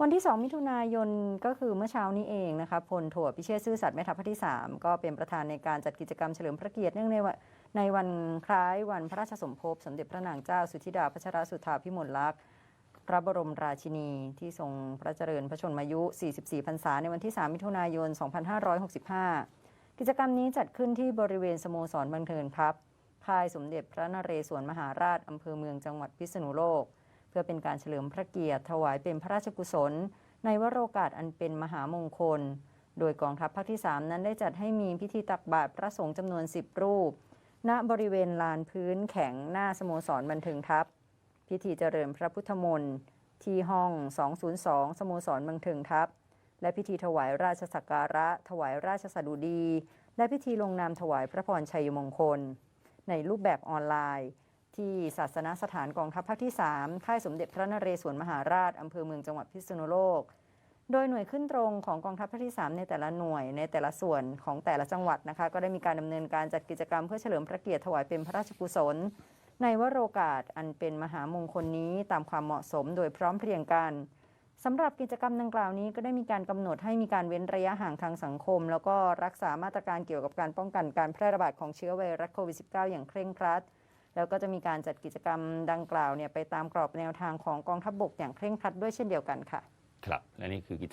วันที่ 2 มิถุนายนก็คือเมื่อเช้านี้เองนะคะพลโทพิเชษซื่อสัตย์แม่ทัพภาคที่ 3 ก็เป็นประธานในการจัดกิจกรรมเฉลิมพระเกียรติเนื่องในวันในวันคล้ายวันพระราชสมภพสมเด็จพระนางเจ้าสุธิดาพัชรสุธาพิมลลักษณ์พระบรมราชินีที่ทรงพระเจริญพระชนมายุ 44 พรรษาในวันที่ 3 มิถุนายน 2565 กิจกรรมนี้จัดขึ้นที่บริเวณสโมสรบันเทิงครับค่ายสมเด็จพระนเรศวรมหาราชอำเภอเมืองจังหวัดพิษณุโลก เพื่อเป็นการเฉลิมพระเกียรติถวายเป็นพระราชกุศล ในวโรกาสอันเป็นมหามงคล โดยกองทัพภาคที่ 3 นั้นได้จัดให้มีพิธีตักบาตรพระสงฆ์จำนวน 10 รูป ณบริเวณลานพื้นแข็งหน้าสโมสรบันเทิงทัพ พิธีเจริญพระพุทธมนต์ที่ห้อง 202 สโมสรบันเทิงทัพ และพิธีถวายราชสักการะ ถวายราชสดุดี และพิธีลงนามถวายพระพรชัยมงคล ในรูปแบบออนไลน์ ที่ศาสนสถานกองทัพภาคที่ 3 ค่ายสมเด็จพระนเรศวรมหาราชอำเภอเมืองจังหวัดพิษณุโลก โดยหน่วยขึ้นตรงของกองทัพภาคที่ 3 ในแต่ละหน่วยในแต่ละส่วนของแต่ละจังหวัดนะคะ ก็ได้มีการดำเนินการจัดกิจกรรมเพื่อเฉลิมพระเกียรติถวายเป็นพระราชกุศล ในวโรกาสอันเป็นมหามงคลนี้ตามความเหมาะสมโดยพร้อมเพรียงกันสำหรับกิจกรรมดังกล่าวนี้ก็ได้มีการกำหนดให้มีการเว้นระยะห่างทางสังคม แล้วก็รักษามาตรการเกี่ยวกับการป้องกันการแพร่ระบาดของเชื้อไวรัสโควิด -19 อย่างเคร่งครัด แล้วก็จะมีการจัดกิจกรรมดังกล่าวเนี่ยไปตามกรอบแนวทางของกองทัพบกอย่างเคร่งครัดด้วยเช่นเดียวกันค่ะ ครับและนี่คือกิจ